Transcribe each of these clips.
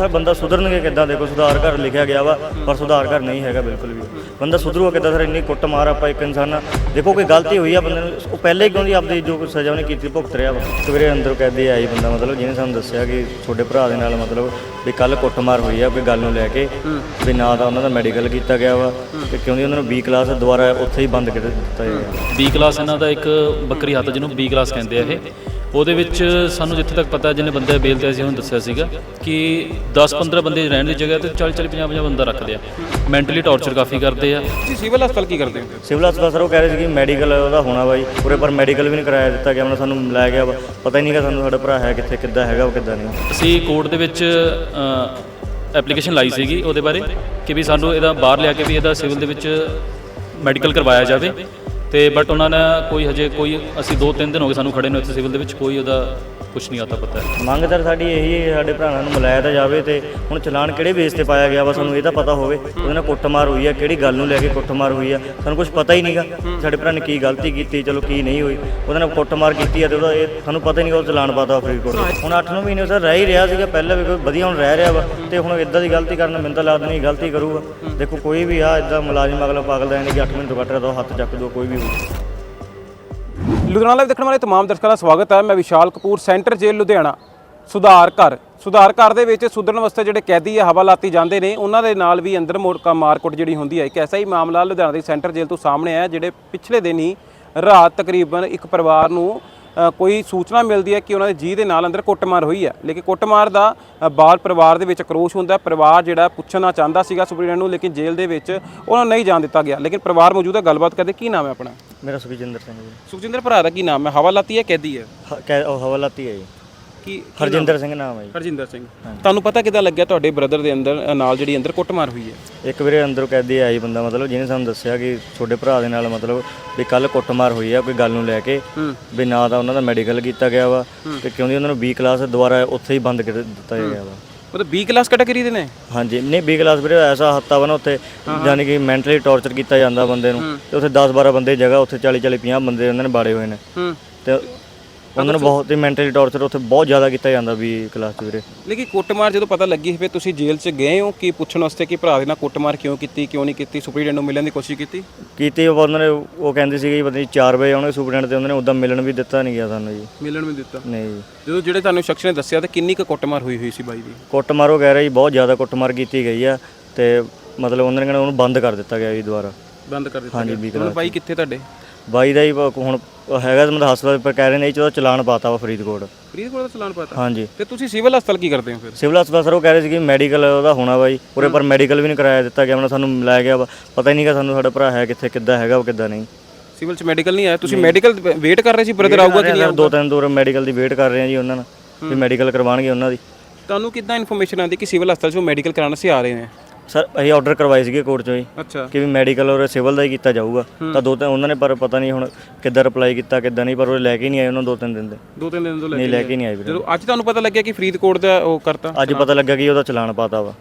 Sir, ਬੰਦਾ ਸੁਧਰਨਗੇ ਕਿੱਦਾਂ? ਦੇਖੋ, ਸੁਧਾਰ ਘਰ ਲਿਖਿਆ ਗਿਆ ਵਾ, ਪਰ ਸੁਧਾਰ ਘਰ ਨਹੀਂ ਹੈਗਾ ਬਿਲਕੁਲ ਵੀ। ਬੰਦਾ ਸੁਧਰੂਗਾ ਕਿੱਦਾਂ ਸਰ? ਇੰਨੀ ਕੁੱਟ ਮਾਰ ਆਪਾਂ ਇੱਕ ਇਨਸਾਨ ਨਾਲ। ਦੇਖੋ, ਕੋਈ ਗਲਤੀ ਹੋਈ ਆ ਬੰਦੇ ਨੂੰ, ਉਹ ਪਹਿਲੇ ਹੀ ਕਿਉਂ ਦੀ ਆਪਦੀ ਜੋ ਕੋਈ ਸਜ਼ਾ ਉਹਨੇ ਕੀਤੀ, ਭੁਗਤ ਰਿਹਾ ਵਾ। ਸਵੇਰੇ ਅੰਦਰ ਕੈਦੀ ਆਈ ਬੰਦਾ, ਮਤਲਬ ਜਿਹਨੇ ਸਾਨੂੰ ਦੱਸਿਆ ਕਿ ਤੁਹਾਡੇ ਭਰਾ ਦੇ ਨਾਲ ਮਤਲਬ ਵੀ ਕੱਲ ਕੁੱਟਮਾਰ ਹੋਈ ਆ ਕੋਈ ਗੱਲ ਨੂੰ ਲੈ ਕੇ, ਵੀ ਨਾ ਤਾਂ ਉਹਨਾਂ ਦਾ ਮੈਡੀਕਲ ਕੀਤਾ ਗਿਆ ਵਾ, ਤੇ ਕਿਉਂਕਿ ਉਹਨਾਂ ਨੂੰ ਬੀ ਕਲਾਸ ਦੁਆਰਾ ਉੱਥੇ ਹੀ ਬੰਦ ਕਰ ਦਿੱਤਾ ਗਿਆ। ਬੀ ਕਲਾਸ ਇਹਨਾਂ ਦਾ ਇੱਕ ਬੱਕਰੀ ਹੱਥ ਜਿਹਨੂੰ ਬੀ ਕਲਾਸ ਕਹਿੰਦੇ ਆ ਇਹ। ਉਹਦੇ ਵਿੱਚ ਸਾਨੂੰ ਜਿੱਥੇ ਤੱਕ ਪਤਾ ਜਿਹਨੇ ਬੰਦੇ ਬੇਲ ਤੇ ਅਸੀਂ ਉਹਨੂੰ ਦੱਸਿਆ ਸੀਗਾ ਕਿ 10-15 ਬੰਦੇ ਰਹਿਣ ਦੀ ਜਗ੍ਹਾ ਤੇ 40-40 50-50 ਬੰਦਾ ਰੱਖਦੇ ਆ। ਮੈਂਟਲੀ ਟੌਰਚਰ ਕਾਫੀ ਕਰਦੇ ਆ। ਤੁਸੀਂ ਸਿਵਲ ਹਸਪਤਾਲ ਕੀ ਕਰਦੇ ਹੋ? ਸਿਵਲ ਹਸਪਤਾਲ ਸਰ ਉਹ ਕਹਿ ਰਹੇ ਸੀ ਕਿ ਮੈਡੀਕਲ ਉਹਦਾ ਹੋਣਾ ਬਾਈ। ਪੂਰੇ ਪਰ ਮੈਡੀਕਲ ਵੀ ਨਹੀਂ ਕਰਾਇਆ ਦਿੱਤਾ ਗਿਆ ਉਹਨਾਂ ਸਾਨੂੰ ਲੈ ਗਿਆ। ਵਾ ਪਤਾ ਹੀ ਨਹੀਂਗਾ ਸਾਨੂੰ ਸਾਡਾ ਭਰਾ ਹੈ ਕਿੱਥੇ ਕਿੱਦਾਂ ਹੈਗਾ ਉਹ ਕਿੱਦਾਂ ਨਹੀਂ। ਅਸੀਂ ਕੋਰਟ ਦੇ ਵਿੱਚ ਐਪਲੀਕੇਸ਼ਨ ਲਾਈ ਸੀਗੀ ਉਹਦੇ ਬਾਰੇ ਕਿ ਵੀ ਸਾਨੂੰ ਇਹਦਾ ਬਾਹਰ ਲਿਆ ਕੇ ਵੀ ਇਹਦਾ ਸਿਵਲ ਦੇ ਵਿੱਚ ਮੈਡੀਕਲ ਕਰਵਾਇਆ ਜਾਵੇ। ਤੇ ਬਟ ਉਹਨਾਂ ਨੇ ਕੋਈ ਹਜੇ ਕੋਈ, ਅਸੀਂ 2-3 ਦਿਨ ਹੋ ਗਏ ਸਾਨੂੰ ਖੜੇ ਨੂੰ ਇੱਥੇ ਸਿਵਲ ਦੇ ਵਿੱਚ, ਕੋਈ ਉਹਦਾ ਕੁਝ ਨਹੀਂ ਆਤਾ ਪਤਾ। ਹੈ ਮੰਗ ਤਾਂ ਸਾਡੀ ਇਹੀ ਹੈ ਸਾਡੇ ਭਰਾਵਾਂ ਨੂੰ ਮਿਲਾਇਆ ਤਾਂ ਜਾਵੇ ਤੇ ਹੁਣ ਚਲਾਨ ਕਿਹੜੇ ਬੇਸ ਤੇ ਪਾਇਆ ਗਿਆ ਵਾ, ਸਾਨੂੰ ਇਹ ਤਾਂ ਪਤਾ ਹੋਵੇ। ਉਹਦੇ ਨਾਲ ਕੁੱਟਮਾਰ ਹੋਈ ਆ, ਕਿਹੜੀ ਗੱਲ ਨੂੰ ਲੈ ਕੇ ਕੁੱਟਮਾਰ ਹੋਈ ਆ, ਸਾਨੂੰ ਕੁਝ ਪਤਾ ਹੀ ਨਹੀਂਗਾ ਸਾਡੇ ਭਰਾ ਨੇ ਕੀ ਗਲਤੀ ਕੀਤੀ, ਚਲੋ ਕੀ ਨਹੀਂ ਹੋਈ। ਉਹਦੇ ਨਾਲ ਕੁੱਟਮਾਰ ਕੀਤੀ ਆ ਤੇ ਉਹਦਾ ਇਹ ਸਾਨੂੰ ਪਤਾ ਹੀ ਨਹੀਂ ਉਹ ਚਲਾਨ ਪਾਤਾ ਫਰੀਦਕੋਟ ਦਾ। ਹੁਣ 8-9 ਮਹੀਨੇ ਸਰ ਰਹਿ ਹੀ ਰਿਹਾ ਸੀਗਾ, ਪਹਿਲਾਂ ਵੀ ਕੋਈ ਵਧੀਆ ਹੁਣ ਰਹਿ ਰਿਹਾ ਵਾ ਤੇ ਹੁਣ ਇਦਾਂ ਦੀ ਗਲਤੀ ਕਰਨ ਮੈਨੂੰ ਤਾਂ ਲੱਗਦਾ ਨਹੀਂ ਗਲਤੀ ਕਰੂਗਾ। ਦੇਖੋ ਕੋਈ ਵੀ ਆ ਇਦਾਂ ਮੁਲਾਜ਼ਮ ਅਗਲਾ ਪਾਗਲ ਦਾ ਨਹੀਂ ਕਿ 8 ਮਹੀਨੇ ਤੋਂ ਕੱਟ ਰਿਹਾ ਤਾਂ ਹੱਥ ਚੱਕ ਦੋ, ਕੋਈ ਵੀ ਲੁਧਿਆਣਾ ਲਾਈਵ ਦੇਖਣ ਵਾਲੇ ਤਮਾਮ ਦਰਸ਼ਕਾਂ ਦਾ ਸਵਾਗਤ ਹੈ। ਮੈਂ ਵਿਸ਼ਾਲ ਕਪੂਰ, ਸੈਂਟਰ ਜੇਲ੍ਹ, ਲੁਧਿਆਣਾ। ਸੁਧਾਰ ਘਰ। ਸੁਧਾਰ ਘਰ ਦੇ ਵਿੱਚ ਸੁਧਰਨ ਵਾਸਤੇ ਜਿਹੜੇ ਕੈਦੀ ਆ ਹਵਾਲਾਤੀ ਜਾਂਦੇ ਨੇ, ਉਹਨਾਂ ਦੇ ਨਾਲ ਵੀ ਅੰਦਰ ਮੋੜਕਾ ਮਾਰਕੁੱਟ ਜਿਹੜੀ ਹੁੰਦੀ ਹੈ ਇੱਕ ਐਸਾ ਹੀ ਮਾਮਲਾ ਲੁਧਿਆਣਾ ਦੀ ਸੈਂਟਰ ਜੇਲ੍ਹ ਤੋਂ ਸਾਹਮਣੇ ਆਇਆ, ਜਿਹੜੇ ਪਿਛਲੇ ਦਿਨ ਹੀ ਰਾਤ ਤਕਰੀਬਨ ਇੱਕ ਪਰਿਵਾਰ ਨੂੰ ਕੋਈ ਸੂਚਨਾ ਮਿਲਦੀ ਹੈ ਕਿ ਉਹਨਾਂ ਦੇ ਜੀ ਦੇ ਨਾਲ ਅੰਦਰ ਕੁੱਟਮਾਰ ਹੋਈ ਹੈ। ਲੇਕਿਨ ਕੁੱਟਮਾਰ ਦਾ ਬਾਲ ਪਰਿਵਾਰ ਦੇ ਵਿੱਚ ਆਕਰੋਸ਼ ਹੁੰਦਾ ਹੈ। ਪਰਿਵਾਰ ਜਿਹੜਾ ਪੁੱਛਣਾ ਚਾਹੁੰਦਾ ਸੀਗਾ ਸੁਪਰੀਡੈਂਟ ਨੂੰ ਲੇਕਿਨ ਜੇਲ੍ਹ ਦੇ ਵਿੱਚ ਉਹਨਾਂ ਨੂੰ ਨਹੀਂ ਜਾਣ ਦਿੱਤਾ ਗਿਆ। ਲੇਕਿਨ ਪਰਿਵਾਰ ਮੌਜੂਦ ਹੈ। ਗੱਲਬਾਤ ਕਰਦੇ ਕੀ ਨਾਮ ਹੈ ਆਪਣਾ? ਮੇਰਾ ਸੁਖਜਿੰਦਰ ਸਿੰਘ ਜੀ। ਸੁਖਜਿੰਦਰ ਭਰਾ ਦਾ ਕੀ ਨਾਮ ਹੈ? ਹਵਾਲਾਤੀ ਹੈ ਕੈਦੀ ਹੈ? ਹ- ਕੈ- ਉਹ ਹਵਾਲਾਤੀ ਹੈ ਜੀ। ਕੀ ਹਰਜਿੰਦਰ ਸਿੰਘ ਨਾਮ ਹੈ ਜੀ। ਹਰਜਿੰਦਰ ਸਿੰਘ। ਤੁਹਾਨੂੰ ਪਤਾ ਕਿਦਾਂ ਲੱਗਿਆ ਤੁਹਾਡੇ ਬ੍ਰਦਰ ਦੇ ਅੰਦਰ ਅ, ਨਾਲ ਜਿਹੜੀ ਅੰਦਰ ਕੁੱਟਮਾਰ ਹੋਈ ਹੈ? ਇੱਕ ਵੀਰੇ ਅੰਦਰੋਂ ਕੈਦੀ ਆਈ ਬੰਦਾ ਮਤਲਬ ਜਿਹਨੇ ਸਾਨੂੰ ਦੱਸਿਆ ਕਿ ਤੁਹਾਡੇ ਭਰਾ ਦੇ ਨਾਲ ਮਤਲਬ ਵੀ ਕੱਲ ਕੁੱਟਮਾਰ ਹੋਈ ਆ ਕੋਈ ਗੱਲ ਨੂੰ ਲੈ ਕੇ। ਵੀ ਨਾ ਤਾਂ ਉਹਨਾਂ ਦਾ ਮੈਡੀਕਲ ਕੀਤਾ ਗਿਆ ਵਾ ਤੇ ਕਿਉਂਕਿ ਉਹਨਾਂ ਨੂੰ ਬੀ ਕਲਾਸ ਦੁਬਾਰਾ ਉੱਥੇ ਹੀ ਬੰਦ ਕਰ ਦਿੱਤਾ ਗਿਆ ਵਾ। ਮਤਲਬ 20 ਕਲਾਸ ਕੈਟਾਗਰੀ ਦੇ ਨੇ? ਹਾਂਜੀ ਨਹੀਂ ਬੀ ਕਲਾਸ ਵੀਰੇ ਐਸਾ ਹੱਤਾ ਵਾ ਨਾ ਉੱਥੇ ਯਾਨੀ ਕਿ ਮੈਂਟਲੀ ਟੌਰਚਰ ਕੀਤਾ ਜਾਂਦਾ ਬੰਦੇ ਨੂੰ ਤੇ ਉੱਥੇ 10 12 ਬੰਦੇ ਜਗ੍ਹਾ ਉੱਥੇ 40 40 50 ਬੰਦੇ ਉਹਨਾਂ ਨੇ ਬਾੜੇ ਹੋਏ ਨੇ। ਤੇ ਉਹਨਾਂ ਨੂੰ ਬਹੁਤ ਹੀ ਮੈਂਟਲੀ ਟੌਰਚਰ ਉੱਥੇ ਬਹੁਤ ਜ਼ਿਆਦਾ ਕੀਤਾ ਜਾਂਦਾ ਬੀ ਕਲਾਸ 'ਚ ਵੀਰੇ। ਲੇਕਿਨ ਕੁੱਟਮਾਰ ਜਦੋਂ ਪਤਾ ਲੱਗੀ ਫਿਰ ਤੁਸੀਂ ਜੇਲ੍ਹ 'ਚ ਗਏ ਹੋ ਕਿ ਪੁੱਛਣ ਵਾਸਤੇ ਕਿ ਭਰਾ ਦੇ ਨਾਲ ਕੁੱਟਮਾਰ ਕਿਉਂ ਕੀਤੀ ਕਿਉਂ ਨਹੀਂ ਕੀਤੀ ਸੁਪਰੀਡੈਂਟ ਨੂੰ ਮਿਲਣ ਦੀ ਕੋਸ਼ਿਸ਼ ਕੀਤੀ? ਕੀਤੀ ਉਹ ਉਹਨਾਂ ਨੇ ਉਹ ਕਹਿੰਦੇ ਸੀਗੇ ਜੀ ਪਤਾ ਨਹੀਂ 4 ਵਜੇ ਆਉਣਗੇ ਸੁਪਰਡੈਂਟ ਤੇ ਉਹਨਾਂ ਨੇ ਉਦਾਂ ਮਿਲਣ ਵੀ ਦਿੱਤਾ ਨਹੀਂ ਗਿਆ ਸਾਨੂੰ ਜੀ। ਮਿਲਣ ਵੀ ਦਿੱਤਾ? ਨਹੀਂ ਜੀ। ਜਦੋਂ ਜਿਹੜੇ ਤੁਹਾਨੂੰ ਸ਼ਖਸ ਨੇ ਦੱਸਿਆ ਤਾਂ ਕਿੰਨੀ ਕੁ ਕੁੱਟਮਾਰ ਹੋਈ ਹੋਈ ਸੀ ਬਾਈ ਦੀ? ਕੁੱਟਮਾਰ ਉਹ ਕਹਿ ਰਿਹਾ ਜੀ ਬਹੁਤ ਜ਼ਿਆਦਾ ਕੁੱਟਮਾਰ ਕੀਤੀ ਗਈ ਆ ਤੇ ਮਤਲਬ ਉਹਨਾਂ ਨੇ ਕਹਿੰਦਾ ਉਹਨੂੰ ਬੰਦ ਕਰ ਦਿੱਤਾ ਗਿਆ ਜੀ ਦੁਬਾਰਾ। ਬੰਦ ਕਰ ਦਿੱਤਾ ਹਾਂਜੀ, ਗਿਆ। ਹੁਣ ਬਾਈ ਕਿੱਥੇ ਤੁਹਾਡੇ? ਬਾਈ ਦਾ ਹੀ ਬ- ਹੁਣ ਹੈਗਾ ਤਾਂ ਮਤਲਬ ਹਸਪਤਾਲ ਪਰ ਕਹਿ ਰਹੇ ਨੇ ਉਹਦਾ ਚਲਾਨ ਪਾਤਾ ਵਾ ਫਰੀਦਕੋਟ। ਫਰੀਦਕੋਟ ਦਾ ਚਲਾਨ ਪਾਤਾ? ਹਾਂਜੀ। ਤੇ ਤੁਸੀਂ ਸਿਵਲ ਹਸਪਤਾਲ ਕੀ ਕਰਦੇ ਹੋ ਫਿਰ? ਸਿਵਲ ਹਸਪਤਾਲ ਸਰ ਉਹ ਕਹਿ ਰਹੇ ਸੀ ਕਿ ਮੈਡੀਕਲ ਉਹਦਾ ਹੋਣਾ ਬਾਈ ਪੂਰੇ ਪਰ ਮੈਡੀਕਲ ਵੀ ਨਹੀਂ ਕਰਾਇਆ ਦਿੱਤਾ ਗਿਆ ਉਹਨਾਂ ਸਾਨੂੰ ਲੈ ਗਿਆ ਵਾ। ਪਤਾ ਹੀ ਨਹੀਂਗਾ ਸਾਨੂੰ ਸਾਡਾ ਭਰਾ ਹੈ ਕਿੱਥੇ ਕਿੱਦਾਂ ਹੈਗਾ ਉਹ ਕਿੱਦਾਂ ਨਹੀਂ। ਸਿਵਲ 'ਚ ਮੈਡੀਕਲ ਨਹੀਂ ਆਇਆ? ਤੁਸੀਂ ਮੈਡੀਕਲ ਵੇਟ ਕਰ ਰਹੇ ਸੀ ਬ੍ਰਦਰ ਆਊਗਾ ਕਿ ਨਹੀਂ ਦੋ ਤਿੰਨ ਦੂਰ ਮੈਡੀਕਲ ਦੀ ਵੇਟ ਕਰ ਰਹੇ ਆ ਜੀ ਉਹਨਾਂ ਨਾਲ ਵੀ ਮੈਡੀਕਲ ਕਰਵਾਉਣਗੇ ਉਹਨਾਂ ਦੀ। ਤੁਹਾਨੂੰ ਕਿੱਦਾਂ ਇਨਫੋਰਮੇਸ਼ਨ ਆਉਂਦੀ ਕਿ ਸਿਵਲ ਹਸਪਤਾਲ 'ਚੋਂ ਮੈਡੀਕਲ ਕਰਾਉਣ ਅਸੀਂ ਆ ਰਹੇ ਨੇ? ਸਰ ਅਸੀਂ ਆਰਡਰ ਕਰਵਾਏ ਸੀਗੇ ਕੋਰਟ ਚੋਂ ਜੀ ਅੱਛਾ। ਕਿ ਵੀ ਮੈਡੀਕਲ ਔਰ ਸਿਵਲ ਦਾ ਹੀ ਕੀਤਾ ਜਾਊਗਾ। ਤਾਂ ਦੋ ਤਿੰਨ ਉਹਨਾਂ ਨੇ ਪਰ ਪਤਾ ਨਹੀਂ ਹੁਣ ਕਿੱਦਾਂ ਰਿਪਲਾਈ ਕੀਤਾ ਕਿੱਦਾਂ ਨਹੀਂ ਪਰ ਉਹ ਲੈ ਕੇ ਨਹੀਂ ਆਏ ਉਹਨਾਂ ਦੋ ਤਿੰਨ ਦਿਨ ਦੇ। ਦੋ ਤਿੰਨ ਦਿਨ ਤੋਂ ਲੈ ਨਹੀਂ ਲੈ ਕੇ ਨਹੀਂ ਆਏ। ਵੀਰੇ। ਜਦੋਂ ਅੱਜ ਤੁਹਾਨੂੰ ਪਤਾ ਲੱਗਿਆ ਕਿ ਫਰੀਦਕੋਟ ਦਾ ਉਹ ਕਰਤਾ? ਅੱਜ ਪਤਾ ਲੱਗਾ ਕਿ ਉਹਦਾ ਚਲਾਨ ਪਾਤਾ ਵਾ।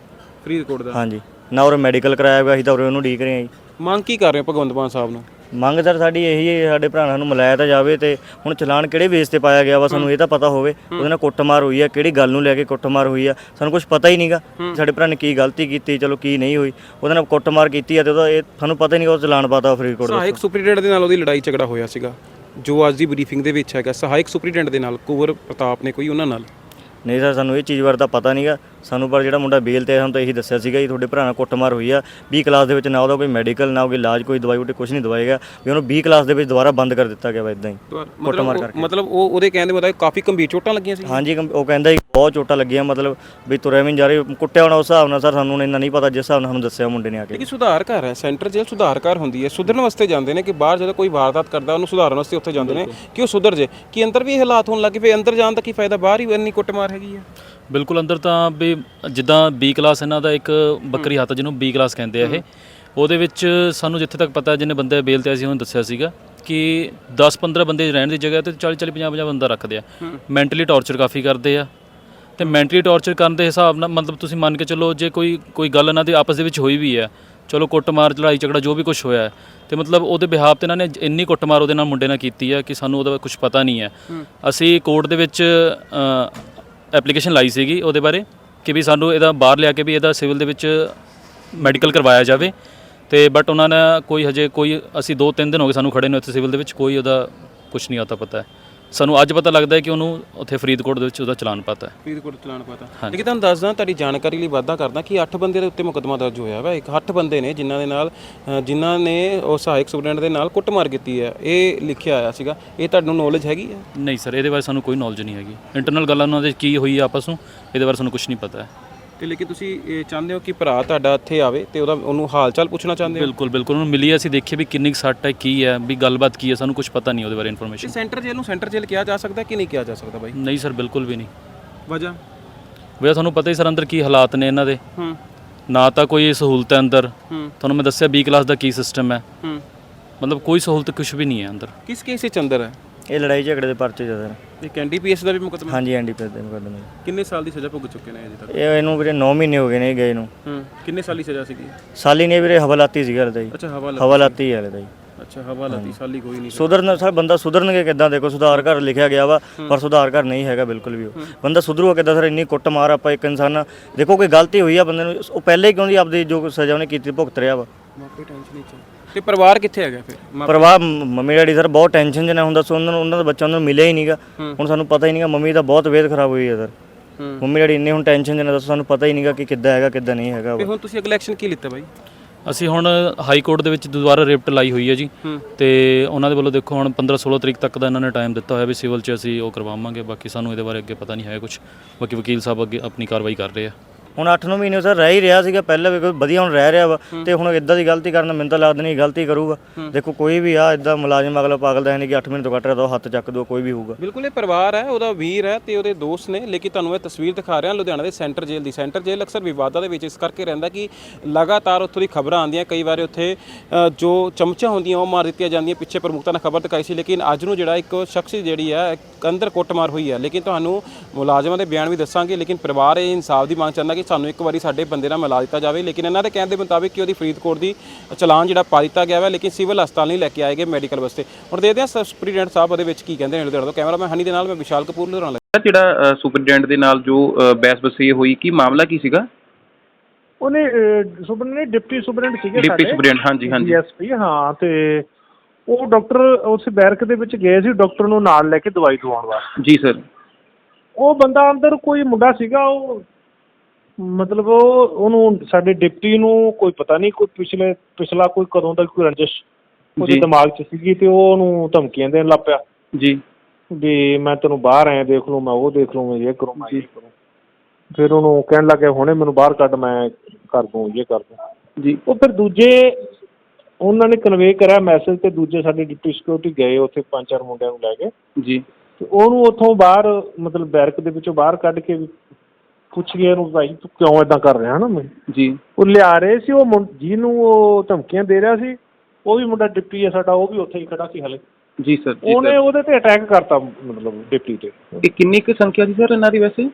ਫਰੀਦਕੋਟ ਦਾ? ਹਾਂਜੀ। ਨਾ ਉਹ ਮੈਡੀਕਲ ਕਰਾਇਆ ਹੋਇਆ ਸੀ ਤਾਂ ਉਰੇ ਉਹਨੂੰ ਡੀਕ ਰਹੇ ਆ ਜੀ। ਮੰਗ ਕੀ ਕਰ ਰਹੇ ਹੋ ਭਗਵੰਤ ਮਾਨ ਸਾਹਿਬ ਨੂੰ? ਮੰਗ ਸਰ ਸਾਡੀ ਇਹੀ ਹੈ ਸਾਡੇ ਭਰਾਵਾਂ ਨੂੰ ਮਿਲਾਇਆ ਤਾਂ ਜਾਵੇ ਤੇ ਹੁਣ ਚਲਾਨ ਕਿਹੜੇ ਬੇਸ ਤੇ ਪਾਇਆ ਗਿਆ ਵਾ ਸਾਨੂੰ ਇਹ ਤਾਂ ਪਤਾ ਹੋਵੇ ਉਹਦੇ ਨਾਲ ਕੁੱਟਮਾਰ ਹੋਈ ਆ ਕਿਹੜੀ ਗੱਲ ਨੂੰ ਲੈ ਕੇ ਕੁੱਟਮਾਰ ਹੋਈ ਆ ਸਾਨੂੰ ਕੁਝ ਪਤਾ ਹੀ ਨਹੀਂਗਾ ਸਾਡੇ ਭਰਾ ਨੇ ਕੀ ਗਲਤੀ ਕੀਤੀ ਚਲੋ ਕੀ ਨਹੀਂ ਹੋਈ ਉਹਦੇ ਨਾਲ ਕੁੱਟਮਾਰ ਕੀਤੀ ਆ ਤੇ ਉਹਦਾ ਇਹ ਸਾਨੂੰ ਪਤਾ ਹੀ ਨਹੀਂ ਉਹ ਚਲਾਨ ਪਾਤਾ ਫਰੀਦਕੋਟ ਦਾ ਸਹਾਇਕ ਸੁਪਰੀਡੈਂਟ ਦੇ ਨਾਲ ਉਹਦੀ ਲੜਾਈ ਝਗੜਾ ਹੋਇਆ ਸੀਗਾ ਜੋ ਅੱਜ ਦੀ ਬਰੀਫਿੰਗ ਦੇ ਵਿੱਚ ਹੈਗਾ ਸਹਾਇਕ ਸੁਪਰੀਡੈਂਟ ਦੇ ਨਾਲ ਕੁਵਰ ਪ੍ਰਤਾਪ ਨੇ ਕੋਈ ਉਹਨਾਂ ਨਾਲ? ਨਹੀਂ ਸਰ ਸਾਨੂੰ ਇਹ ਚੀਜ਼ ਬਾਰੇ ਤਾਂ ਪਤਾ ਨਹੀਂਗਾ ਸਾਨੂੰ ਪਰ ਜਿਹੜਾ ਮੁੰਡਾ ਬੇਲ ਤੇ ਆਇਆ, ਸਾਨੂੰ ਤਾਂ ਇਹੀ ਦੱਸਿਆ ਸੀਗਾ ਜੀ ਤੁਹਾਡੇ ਭਰਾ ਨਾਲ ਕੁੱਟਮਾਰ ਹੋਈ ਆ 20 ਕਲਾਸ ਦੇ ਵਿੱਚ ਨਾ ਉਹਦਾ ਕੋਈ ਮੈਡੀਕਲ ਨਾ ਕੋਈ ਇਲਾਜ ਕੋਈ ਦਵਾਈ ਬੂਟੀ ਕੁਝ ਨਹੀਂ ਦਵਾਏਗਾ ਵੀ ਉਹਨੂੰ 20 ਕਲਾਸ ਦੇ ਵਿੱਚ ਦੁਬਾਰਾ ਬੰਦ ਕਰ ਦਿੱਤਾ ਗਿਆ ਵਾ ਇਦਾਂ ਹੀ ਮਤਲਬ ਉਹ- ਮਤਲਬ ਉਹ ਉਹਦੇ ਕਹਿੰਦੇ ਮੁਤਾਬਿਕ ਕਾਫੀ ਗੰਭੀਰ ਚੋਟਾਂ ਲੱਗੀਆਂ ਸੀ। ਹਾਂਜੀ ਕੰਪ- ਉਹ ਕਹਿੰਦਾ ਜੀ ਬਹੁਤ ਚੋਟਾਂ ਲੱਗੀਆਂ ਮਤਲਬ ਵੀ ਤੁਰਿਆ ਵੀ ਨਹੀਂ ਜਾ ਰਹੇ ਕੁੱਟਿਆ ਹੋਣਾ ਉਸ ਹਿਸਾਬ ਨਾਲ ਸਰ ਸਾਨੂੰ ਇੰਨਾ ਨਹੀਂ ਪਤਾ ਜਿਸ ਹਿਸਾਬ ਨਾਲ ਸਾਨੂੰ ਦੱਸਿਆ ਮੁੰਡੇ ਨੇ ਆ ਕੇ। ਲੇਕਿਨ ਸੁਧਾਰ ਘਰ ਹੈ ਸੈਂਟਰ ਜੇਲ੍ਹ ਸੁਧਾਰ ਘਰ ਹੁੰਦੀ ਹੈ ਸੁਧਰਨ ਵਾਸਤੇ ਜਾਂਦੇ ਨੇ ਕਿ ਬਾਹਰ ਜਦੋਂ ਕੋਈ ਵਾਰਦਾਤ ਕਰਦਾ ਉਹਨੂੰ ਸੁਧਾਰਨ ਵਾਸਤੇ ਉੱਥੇ ਜਾਂਦੇ ਨੇ ਕਿ ਉਹ ਸੁਧਰ ਜੇ ਕਿ ਅੰਦਰ ਵੀ ਇਹ ਹਾਲਾਤ ਹੋਣ ਲੱਗੇ ਫੇ ਅੰਦਰ ਜਾਣ ਦਾ ਕੀ ਫਾਇਦਾ ਬਾਹਰ ਹੀ ਇੰਨੀ ਕੁੱਟਮਾਰ ਹੈਗੀ ਹੈ ਬਿਲਕੁਲ ਅੰਦਰ ਤਾਂ ਵੀ ਜਿੱਦਾਂ ਬੀ ਕਲਾਸ ਇਹਨਾਂ ਦਾ ਇੱਕ ਬੱਕਰੀ ਹੱਥ ਜਿਹਨੂੰ ਬੀ ਕਲਾਸ ਕਹਿੰਦੇ ਆ ਇਹ। ਉਹਦੇ ਵਿੱਚ ਸਾਨੂੰ ਜਿੱਥੇ ਤੱਕ ਪਤਾ ਜਿਹਨੇ ਬੰਦੇ ਬੇਲ ਤੇ ਅਸੀਂ ਉਹਨੂੰ ਦੱਸਿਆ ਸੀਗਾ ਕਿ 10-15 ਬੰਦੇ ਰਹਿਣ ਦੀ ਜਗ੍ਹਾ ਤੇ 40-40 50-50 ਬੰਦਾ ਰੱਖਦੇ ਆ। ਮੈਂਟਲੀ ਟੌਰਚਰ ਕਾਫੀ ਕਰਦੇ ਆ। ਤੇ ਮੈਂਟਲੀ ਟੌਰਚਰ ਕਰਨ ਦੇ ਹਿਸਾਬ ਨਾਲ ਮਤਲਬ ਤੁਸੀਂ ਮੰਨ ਕੇ ਚੱਲੋ ਜੇ ਕੋਈ ਕੋਈ ਗੱਲ ਇਹਨਾਂ ਦੀ ਆਪਸ ਦੇ ਵਿੱਚ ਹੋਈ ਵੀ ਹੈ ਚਲੋ ਕੁੱਟਮਾਰ ਲੜਾਈ ਝਗੜਾ ਜੋ ਵੀ ਕੁਝ ਹੋਇਆ ਹੈ ਤੇ ਮਤਲਬ ਉਹਦੇ ਬਿਹਾਫ ਤੇ ਇਹਨਾਂ ਨੇ ਇੰਨੀ ਕੁੱਟਮਾਰ ਉਹਦੇ ਨਾਲ ਮੁੰਡੇ ਨਾਲ ਕੀਤੀ ਹੈ ਕਿ ਸਾਨੂੰ ਉਹਦਾ ਕੁਝ ਪਤਾ ਨਹੀਂ ਹੈ। ਅਸੀਂ ਕੋਰਟ ਦੇ ਵਿੱਚ ਐਪਲੀਕੇਸ਼ਨ ਲਾਈ ਸੀਗੀ ਉਹਦੇ ਬਾਰੇ ਕਿ ਵੀ ਸਾਨੂੰ ਇਹਦਾ ਬਾਹਰ ਲਿਆ ਕੇ ਵੀ ਇਹਦਾ ਸਿਵਲ ਦੇ ਵਿੱਚ ਮੈਡੀਕਲ ਕਰਵਾਇਆ ਜਾਵੇ। ਤੇ ਬਟ ਉਹਨਾਂ ਨੇ ਕੋਈ ਹਜੇ ਕੋਈ, ਅਸੀਂ 2-3 ਦਿਨ ਹੋ ਗਏ ਸਾਨੂੰ ਖੜੇ ਨੂੰ ਇੱਥੇ ਸਿਵਲ ਦੇ ਵਿੱਚ, ਕੋਈ ਉਹਦਾ ਕੁਝ ਨਹੀਂ ਆਤਾ ਪਤਾ ਹੈ। ਸਾਨੂੰ ਅੱਜ ਪਤਾ ਲੱਗਦਾ ਹੈ ਕਿ ਉਹਨੂੰ ਉੱਥੇ ਫਰੀਦਕੋਟ ਦੇ ਵਿੱਚ ਉਹਦਾ ਚਲਾਨ ਪਤਾ ਹੈ। ਫਰੀਦਕੋਟ ਚਲਾਨ ਪਤਾ। ਲੇਕਿਨ ਤੁਹਾਨੂੰ ਦੱਸਦਾ ਤੁਹਾਡੀ ਜਾਣਕਾਰੀ ਲਈ ਵਾਅਦਾ ਕਰਦਾ ਕਿ 8 ਬੰਦੇ ਦੇ ਉੱਤੇ ਮੁਕੱਦਮਾ ਦਰਜ ਹੋਇਆ ਵਾ। ਇੱਕ 8 ਬੰਦੇ ਨੇ ਜਿਨ੍ਹਾਂ ਦੇ ਨਾਲ ਜਿਨ੍ਹਾਂ ਨੇ ਉਹ ਸਹਾਇਕ ਸੁਪਰਡੈਂਟ ਦੇ ਨਾਲ ਕੁੱਟਮਾਰ ਕੀਤੀ ਹੈ। ਇਹ ਲਿਖਿਆ ਆਇਆ ਸੀਗਾ। ਇਹ ਤੁਹਾਨੂੰ ਨੌਲੇਜ ਹੈਗੀ ਹੈ? ਨਹੀਂ ਸਰ ਇਹਦੇ ਬਾਰੇ ਸਾਨੂੰ ਕੋਈ ਨੌਲੇਜ ਨਹੀਂ ਹੈਗੀ। ਇੰਟਰਨਲ ਗੱਲਾਂ ਉਹਨਾਂ ਦੇ ਕੀ ਹੋਈ ਹੈ ਆਪਸ ਨੂੰ ਇਹਦੇ ਬਾਰੇ ਸਾਨੂੰ ਕੁਝ ਨਹੀਂ ਪਤਾ ਹੈ। ਤੇ ਲੇਕਿਨ ਤੁਸੀਂ ਇਹ ਚਾਹੁੰਦੇ ਹੋ ਕਿ ਭਰਾ ਤੁਹਾਡਾ ਇੱਥੇ ਆਵੇ ਤੇ ਉਹਦਾ ਉਹਨੂੰ ਹਾਲ ਚਾਲ ਪੁੱਛਣਾ ਚਾਹੁੰਦੇ ਹੋ? ਬਿਲਕੁਲ ਬਿਲਕੁਲ। ਉਹਨੂੰ ਮਿਲੀ ਅਸੀਂ ਦੇਖੀਏ ਵੀ ਕਿੰਨੀ ਕੁ ਸੱਟ ਹੈ ਕੀ ਹੈ ਵੀ ਗੱਲਬਾਤ ਕੀ ਹੈ ਸਾਨੂੰ ਕੁਝ ਪਤਾ ਨਹੀਂ ਉਹਦੇ ਬਾਰੇ ਤੇ ਇਨਫੋਰਮੇਸ਼ਨ ਸੈਂਟਰ ਜੇਲ੍ਹ ਨੂੰ ਸੈਂਟਰ ਜੇਲ੍ਹ ਕਿਹਾ ਜਾ ਸਕਦਾ ਕਿ ਨਹੀਂ ਕਿਹਾ ਜਾ ਸਕਦਾ ਬਾਈ? ਨਹੀਂ ਸਰ ਬਿਲਕੁਲ ਵੀ ਨਹੀਂ। ਵਜ੍ਹਾ? ਵੀ ਤੁਹਾਨੂੰ ਪਤਾ ਹੀ ਸਰ ਅੰਦਰ ਕੀ ਹਾਲਾਤ ਨੇ ਇਹਨਾਂ ਦੇ। ਹੂੰ। ਨਾ ਤਾਂ ਕੋਈ ਸਹੂਲਤ ਹੈ ਅੰਦਰ। ਹੂੰ। ਤੁਹਾਨੂੰ ਮੈਂ ਦੱਸਿਆ ਬੀ ਕਲਾਸ ਦਾ ਕੀ ਸਿਸਟਮ ਹੈ। ਹੂੰ। ਮਤਲਬ ਕੋਈ ਸਹੂਲਤ ਕੁਝ ਵੀ ਨਹੀਂ ਹੈ ਅੰਦਰ। ਕਿਸ ਕੇਸ ਵਿੱਚ ਅੰਦਰ ਹੈ? ਇਹ ਲੜਾਈ ਝਗੜੇ ਦੇ ਪਰਚੇ ਜ਼ਿਆਦਾ ਇੱਕ ਐਨਡੀਪੀਐਸ ਦਾ ਵੀ ਮੁਕੱਦਮਾ? ਹਾਂਜੀ ਐਨਡੀਪੀਐਸ ਦੇ ਮੁਕੱਦਮੇ ਕਿੰਨੇ ਸਾਲ ਦੀ ਸਜ਼ਾ ਭੁਗਤ ਚੁੱਕੇ ਨੇ ਅਜੇ ਤੱਕ? ਇਹ ਇਹਨੂੰ ਵੀਰੇ 9 ਮਹੀਨੇ ਹੋ ਗਏ ਨੇ ਗਏ ਨੂੰ। ਹੂੰ ਕਿੰਨੇ ਸਾਲ ਦੀ ਸਜ਼ਾ ਸੀਗੀ? ਸਾਲੀ ਨੇ ਵੀਰੇ ਹਵਾਲਾਤੀ ਸੀਗਾ ਹਲੇ ਤਾਂ ਜੀ। ਅੱਛਾ ਹਵਾ ਹਵਾਲਾਤੀ ਹੈ ਹਲੇ ਤਾਂ ਜੀ। ਅੱਛਾ ਹਵਾ ਲਾਤੀ ਸਾਲੀ ਕੋਈ ਨਹੀਂ ਸੁਧਰਨ ਸਰ ਬੰਦਾ ਸੁਧਰਨਗੇ ਕਿੱਦਾਂ? ਦੇਖੋ ਸੁਧਾਰ ਘਰ ਲਿਖਿਆ ਗਿਆ ਵਾ ਪਰ ਸੁਧਾਰ ਘਰ ਨਹੀਂ ਹੈਗਾ ਬਿਲਕੁਲ ਵੀ ਉਹ। ਬੰਦਾ ਸੁਧਰੂਗਾ ਕਿੱਦਾਂ ਸਰ? ਇੰਨੀ ਕੁੱਟ ਮਾਰ ਆਪਾਂ ਇੱਕ ਇਨਸਾਨ ਦੇਖੋ ਕੋਈ ਗਲਤੀ ਹੋਈ ਆ ਬੰਦੇ ਨੂੰ ਉਹ ਪਹਿਲੇ ਹੀ ਕਿਉਂ ਦੀ ਆਪਦੀ ਜੋ ਸਜ਼ਾ ਉਹਨੇ ਕੀਤੀ ਭੁਗਤ ਰਿਹਾ ਵਾ? ਮਾਪੇ ਟੈਨਸ਼ਨ ਨਹੀਂ ਚ ਤੇ ਪਰਿਵਾਰ ਕਿੱਥੇ ਹੈਗਾ ਫਿਰ? ਮਾਪੇ- ਪਰਿਵਾਰ ਮ- ਮੰਮੀ ਡੈਡੀ ਸਰ ਬਹੁਤ ਟੈਨਸ਼ਨ ਜਨਾ ਹੁੰਦਾ ਸੋ ਉਹਨਾਂ ਨੂੰ ਉਹਨਾਂ ਦਾ ਬੱਚਾ ਉਹਨਾਂ ਨੂੰ ਮਿਲਿਆ ਹੀ ਨਹੀਂਗਾ ਹੁਣ ਸਾਨੂੰ ਪਤਾ ਹੀ ਨਹੀਂਗਾ ਮੰਮੀ ਦਾ ਬਹੁਤ ਵੇਦ ਖਰਾਬ ਹੋਈ ਹੈ ਸਰ। ਹੂੰ। ਮੰਮੀ ਡੈਡੀ ਇੰਨੇ ਹੁਣ ਟੈਨਸ਼ਨ ਜਨਾ ਦੱਸੋ ਸਾਨੂੰ ਪਤਾ ਹੀ ਨਹੀਂਗਾ ਕਿ ਕਿੱਦਾਂ ਹੈਗਾ ਕਿੱਦਾਂ ਨਹੀਂ ਹੈਗਾ। ਤੇ। ਹੁਣ ਤੁਸੀਂ ਅਗਲਾ ਐਕਸ਼ਨ ਕੀ ਲਿੱਤਾ ਬਾਈ? ਅਸੀਂ ਹੁਣ ਹਾਈ ਕੋਰਟ ਦੇ ਵਿੱਚ ਦੁਬਾਰਾ ਰਿਪਟ ਲਾਈ ਹੋਈ ਹੈ ਜੀ। ਹੂੰ। ਤੇ ਉਹਨਾਂ ਦੇ ਵੱਲੋਂ ਦੇਖੋ ਹੁਣ 15 16 ਤਰੀਕ ਤੱਕ ਦਾ ਇਹਨਾਂ ਨੇ ਟਾਈਮ ਦਿੱਤਾ ਹੋਇਆ ਵੀ ਸਿਵਲ 'ਚ ਅਸੀਂ ਉਹ ਕਰਵਾਵਾਂਗੇ ਬਾਕੀ ਸਾਨੂੰ ਇਹਦੇ ਬਾਰੇ ਅੱਗੇ ਪਤਾ ਨਹੀਂ ਹੈ ਕੁਝ ਬਾਕੀ ਵਕੀਲ ਸਾਹਿਬ ਅੱਗੇ ਆਪਣੀ ਕਾਰਵਾਈ ਕਰ ਰਹੇ ਆ। ਹੁਣ 8-9 ਮਹੀਨੇ ਸਰ ਰਹਿ ਹੀ ਰਿਹਾ ਸੀਗਾ ਪਹਿਲਾਂ ਵੀ ਕੋਈ ਵਧੀਆ ਹੁਣ ਰਹਿ ਰਿਹਾ ਵਾ ਤੇ ਹੁਣ ਇਦਾਂ ਦੀ ਗਲਤੀ ਕਰਨ ਮੈਨੂੰ ਤਾਂ ਲੱਗਦਾ ਨਹੀਂ ਗਲਤੀ ਕਰੂਗਾ। ਦੇਖੋ ਕੋਈ ਵੀ ਆ ਇਦਾਂ ਮੁਲਾਜ਼ਮ ਅਗਲਾ ਪਾਗਲ ਦਾ ਹੈ ਨਹੀਂ ਕਿ 8 ਮਹੀਨੇ ਤੋਂ ਘੱਟ ਰਿਹਾ ਤਾਂ ਉਹ ਹੱਥ ਚੱਕ ਦੋ ਕੋਈ ਵੀ ਹੋਊਗਾ। ਬਿਲਕੁਲ ਇਹ ਪਰਿਵਾਰ ਹੈ ਉਹਦਾ ਵੀਰ ਹੈ ਤੇ ਉਹਦੇ ਦੋਸਤ ਨੇ ਲੇਕਿਨ ਤੁਹਾਨੂੰ ਇਹ ਤਸਵੀਰ ਦਿਖਾ ਰਿਹਾ ਲੁਧਿਆਣਾ ਦੇ ਸੈਂਟਰ ਜੇਲ੍ਹ ਦੀ। ਸੈਂਟਰ ਜੇਲ੍ਹ ਅਕਸਰ ਵਿਵਾਦਾਂ ਦੇ ਵਿੱਚ ਇਸ ਕਰਕੇ ਰਹਿੰਦਾ ਕਿ ਲਗਾਤਾਰ ਉੱਥੋਂ ਦੀ ਖਬਰਾਂ ਆਉਂਦੀਆਂ ਕਈ ਵਾਰ ਉੱਥੇ ਜੋ ਚਮਚਾਂ ਹੁੰਦੀਆਂ ਉਹ ਮਾਰ ਦਿੱਤੀਆਂ ਜਾਂਦੀਆਂ ਪਿੱਛੇ ਪ੍ਰਮੁਖਤਾ ਨਾਲ ਖਬਰ ਦਿਖਾਈ ਸੀ ਲੇਕਿਨ ਅੱਜ ਨੂੰ ਜਿਹੜਾ ਇੱਕ ਸ਼ਖਸ ਜਿਹੜੀ ਹੈ ਅੰਦਰ ਕੁੱਟਮਾਰ ਹੋਈ ਹੈ। ਲੇਕਿਨ ਤੁਹਾਨੂੰ ਮੁਲਾਜ਼ਮਾਂ ਦੇ ਬਿਆਨ ਵੀ ਦੱਸਾਂਗੇ ਲੇਕਿਨ ਪਰਿਵਾਰ ਇਹ ਇਨਸਾਫ ਦੀ ਮੰਗ ਚਾਹੁੰਦਾ ਕਿ ਸਾਨੂੰ ਇੱਕ ਵਾਰੀ ਸਾਡੇ ਬੰਦੇ ਨਾਲ ਮਿਲਾ ਦਿੱਤਾ ਜਾਵੇ ਲੇਕਿਨ ਇਹਨਾਂ ਦੇ ਕਹਿਣ ਦੇ ਮੁਤਾਬਿਕ ਕਿ ਉਹਦੀ ਫਰੀਦਕੋਟ ਦੀ ਚਲਾਨ ਜਿਹੜਾ ਪਾ ਦਿੱਤਾ ਗਿਆ ਹੈ ਲੇਕਿਨ ਸਿਵਲ ਹਸਪਤਾਲ ਨਹੀਂ ਲੈ ਕੇ ਆਏਗੇ ਮੈਡੀਕਲ ਵਾਸਤੇ। ਹੁਣ ਦੇਖਦੇ ਹਾਂ ਸੁਪਰੀਡੈਂਟ ਸਾਹਿਬ ਉਹਦੇ ਵਿੱਚ ਕੀ ਕਹਿੰਦੇ ਨੇ ਲੁਧਿਆਣਾ ਤੋਂ ਕੈਮਰਾਮੈਨ ਹਨੀ ਦੇ ਨਾਲ ਮੈਂ ਵਿਸ਼ਾਲ ਕਪੂਰ ਲੁਧਿਆਣਾ ਜਿਹੜਾ ਸੁਪਰਡੈਂਟ ਦੇ ਨਾਲ ਜੋ ਅ, ਬਹਿਸ ਬਸੀ ਹੋਈ ਕੀ ਮਾਮਲਾ ਕੀ ਸੀਗਾ? ਉਹਨੇ ਸੁਪਰ ਨੇ ਡਿਪਟੀ ਸੁਪਰਡੈਂਟ ਸੀਗੇ ਡਿਪਟੀ ਸੁਪਰਡੈਂਟ ਹਾਂਜੀ ਹਾਂਜੀ। ਡੀਐਸਪੀ ਹਾਂ ਤੇ ਉਹ ਡਾਕਟਰ ਉਸ ਬੈਰਕ ਦੇ ਵਿੱਚ ਗਏ ਸੀ ਡਾਕਟਰ ਨੂੰ ਨਾਲ ਲੈ ਕੇ ਦਵਾਈ ਦਵਾਉਣ ਵਾਸਤੇ। ਜੀ ਸਰ। ਉਹ ਬੰਦਾ ਅੰਦਰ ਕੋਈ ਮੁੰਡਾ ਸੀਗਾ ਉਹ ਮਤਲਬ ਉਹ ਉਹਨੂੰ ਸਾਡੇ ਡਿਪਟੀ ਨੂੰ ਕੋਈ ਪਤਾ ਨਹੀਂ ਕੋਈ ਪਿਛਲੇ ਪਿਛਲਾ ਕੋਈ ਕਦੋਂ ਦਾ ਕੋਈ ਰੰਜਿਸ਼ ਉਹਦੇ। ਦਿਮਾਗ 'ਚ ਸੀਗੀ ਤੇ ਉਹ ਉਹਨੂੰ ਧਮਕੀਆਂ ਦੇਣ ਲੱਗ ਪਿਆ। ਜੀ। ਵੀ ਮੈਂ ਤੈਨੂੰ ਬਾਹਰ ਆਇਆ ਦੇਖ ਲਊ ਮੈਂ ਉਹ ਦੇਖ ਲਊ ਮੈਂ ਇਹ ਕਰੂੰ ਮੈਂ ਇਹ ਕਰੂੰ। ਫਿਰ ਉਹਨੂੰ ਕਹਿਣ ਲੱਗੇ ਹੁਣੇ ਮੈਨੂੰ ਬਾਹਰ ਕੱਢ ਮੈਂ ਕਰ ਦੂੰ ਇਹ ਕਰ ਦੂੰ। ਜੀ। ਉਹ ਫਿਰ ਦੂਜੇ ਉਹਨਾਂ ਨੇ ਕਨਵੇ ਕਰਿਆ ਮੈਸੇਜ ਤੇ ਦੂਜੇ ਸਾਡੇ ਡਿਪਟੀ ਸਿਕਿਉਰਿਟੀ ਗਏ ਉੱਥੇ ਪੰਜ ਚਾਰ ਮੁੰਡਿਆਂ ਨੂੰ ਲੈ ਕੇ। ਜੀ। ਤੇ ਉਹਨੂੰ ਉੱਥੋਂ ਬਾਹਰ ਮਤਲਬ ਬੈਰਕ ਦੇ ਵਿੱਚੋਂ ਬਾਹਰ ਕੱਢ ਕੇ ਪੁੱਛ ਗਿਆ ਉਹਨੂੰ ਭਾਈ ਤੂੰ ਕਿਉਂ ਇਦਾਂ ਕਰ ਰਿਹਾ ਨਾ ਮੈਂ? ਜੀ। ਉਹ ਲਿਆ ਰਹੇ ਸੀ ਉਹ ਮੁੰ- ਜਿਹਨੂੰ ਉਹ ਧਮਕੀਆਂ ਦੇ ਰਿਹਾ ਸੀ ਉਹ ਵੀ ਮੁੰਡਾ ਡਿਪਟੀ ਹੈ ਸਾਡਾ ਉਹ ਵੀ ਉੱਥੇ ਹੀ ਖੜਾ ਸੀ ਹਲੇ। ਜੀ ਸਰ ਜੀ ਉਹਨੇ ਸਰ। ਉਹਦੇ ਤੇ ਅਟੈਕ ਕਰਤਾ ਮਤਲਬ ਡਿਪਟੀ ਤੇ। ਇਹ ਕਿੰਨੀ ਕੁ ਸੰਖਿਆ ਸੀ ਸਰ ਇਹਨਾਂ ਦੀ ਵੈਸੇ?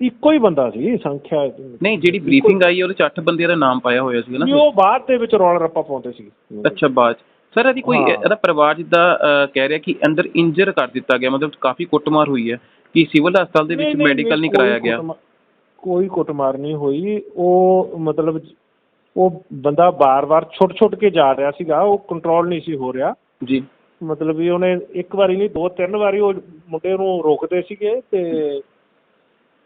ਇੱਕੋ ਹੀ ਬੰਦਾ ਸੀ ਸੰਖਿਆ ਨਹੀਂ ਜਿਹੜੀ ਬਰੀਫਿੰਗ ਆਈ ਹੈ ਉਹਦੇ ਚ 8 ਬੰਦਿਆਂ ਦਾ ਨਾਮ ਪਾਇਆ ਹੋਇਆ ਵੀ ਨਾ ਉਹ ਬਾਅਦ ਦੇ ਵਿੱਚ ਰੌਲਾ ਰੱਪਾ ਪਾਉਂਦੇ ਸੀ। ਅੱਛਾ ਬਾਅਦ 'ਚ। ਸਰ ਇਹਦੀ ਕੋਈ ਹਾਂ। ਇਹਦਾ ਪਰਿਵਾਰ ਜਿੱਦਾਂ ਕਹਿ ਰਿਹਾ ਕਿ ਅੰਦਰ ਇੰਜਰ ਕਰ ਦਿੱਤਾ ਗਿਆ ਮਤਲਬ ਕਾਫੀ ਕੁੱਟਮਾਰ ਹੋਈ ਹੈ। ਕਿ ਸਿਵਲ ਹਸਪਤਾਲ ਦੇ ਵਿੱਚ ਮੈਡੀਕਲ ਨਹੀਂ ਕਰਾਇਆ ਗਿਆ? ਕੋਈ ਕੁੱਟਮਾਰ ਨਹੀਂ ਹੋਈ। ਉਹ ਮਤਲਬ ਉਹ ਬੰਦਾ ਬਾਰ-ਬਾਰ ਛੁੱਟ-ਛੁੱਟ ਕੇ ਜਾ ਰਿਹਾ ਸੀਗਾ। ਉਹ ਕੰਟਰੋਲ ਨਹੀਂ ਸੀ ਹੋ ਰਿਹਾ। ਜੀ। ਮਤਲਬ ਵੀ ਉਹਨੇ ਇੱਕ ਵਾਰੀ ਨਹੀਂ ਦੋ ਤਿੰਨ ਵਾਰੀ ਉਹ ਮੁੰਡੇ ਨੂੰ ਰੋਕਦੇ ਸੀਗੇ ਤੇ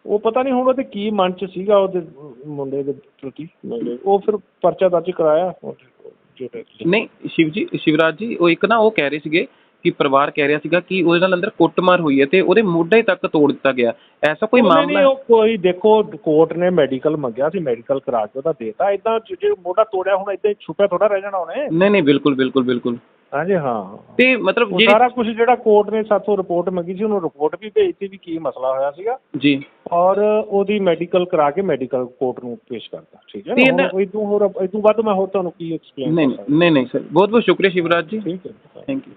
ਉਹ ਪਤਾ ਨਹੀਂ ਹੁਣ ਉਹਦੇ ਕੀ ਮਨ ਚ ਸੀਗਾ ਉਹਦੇ ਮੁੰਡੇ ਦੇ ਪ੍ਰਤੀ। ਉਹ ਫਿਰ ਪਰਚਾ ਦਰਜ ਕਰਾਇਆ। ਨਹੀਂ ਸ਼ਿਵ ਜੀ ਸ਼ਿਵਰਾਜ ਜੀ ਉਹ ਇੱਕ ਨਾ ਉਹ ਕਹਿ ਰਹੇ ਸੀਗੇ ਕਿ ਪਰਿਵਾਰ ਕਹਿ ਰਿਹਾ ਸੀਗਾ ਕਿ ਉਹਦੇ ਨਾਲ ਅੰਦਰ ਕੁੱਟਮਾਰ ਹੋਈ ਹੈ ਤੇ ਉਹਦੇ ਮੋਢੇ ਤੱਕ ਤੋੜ ਦਿੱਤਾ ਗਿਆ। ਐਸਾ ਕੋਈ ਮਾਮਲਾ ਨਹੀਂ, ਉਹ ਕੋਈ ਦੇਖੋ ਕੋਰਟ ਨੇ ਮੈਡੀਕਲ ਮੰਗਿਆ ਸੀ ਮੈਡੀਕਲ ਕਰਾ ਕੇ ਉਹਦਾ ਦੇਤਾ। ਇਦਾਂ ਜੇ ਮੋਢਾ ਤੋੜਿਆ ਹੁਣ ਇਦਾਂ ਛੁਪਿਆ ਥੋੜਾ ਰਹਿ ਜਾਣਾ ਉਹਨੇ। ਨਹੀਂ ਨਹੀਂ ਬਿਲਕੁਲ ਬਿਲਕੁਲ ਬਿਲਕੁਲ। ਹਾਂਜੀ ਹਾਂ। ਤੇ ਮਤਲਬ ਉਹ ਜਿਹੜੀ ਸਾਰਾ ਕੁਝ ਜਿਹੜਾ ਕੋਰਟ ਨੇ ਸਾਥੋਂ ਰਿਪੋਰਟ ਮੰਗੀ ਸੀ ਉਹਨੂੰ ਰਿਪੋਰਟ ਵੀ ਭੇਜਤੀ ਵੀ ਕੀ ਮਸਲਾ ਹੋਇਆ ਸੀਗਾ। ਜੀ। ਔਰ ਉਹਦੀ ਮੈਡੀਕਲ ਕਰਾ ਕੇ ਮੈਡੀਕਲ ਕੋਰਟ ਨੂੰ ਪੇਸ਼ ਕਰਤਾ। ਠੀਕ ਹੈ ਤੇ ਨਾ ਇਹਦਾ- ਹੁਣ ਇਦੋਂ ਹੋਰ ਇਦੋਂ ਵੱਧ ਮੈਂ ਹੋਰ ਤੁਹਾਨੂੰ ਕੀ ਐਕਸਪਲੇਨ ਨਹੀਂ ਨਹੀਂ ਨਹੀਂ ਸਰ। ਬਹੁਤ ਬਹੁਤ ਸ਼ੁਕਰੀਆ ਸ਼ਿਵਰਾਜ ਜੀ। ਠੀਕ ਹੈ। Thank you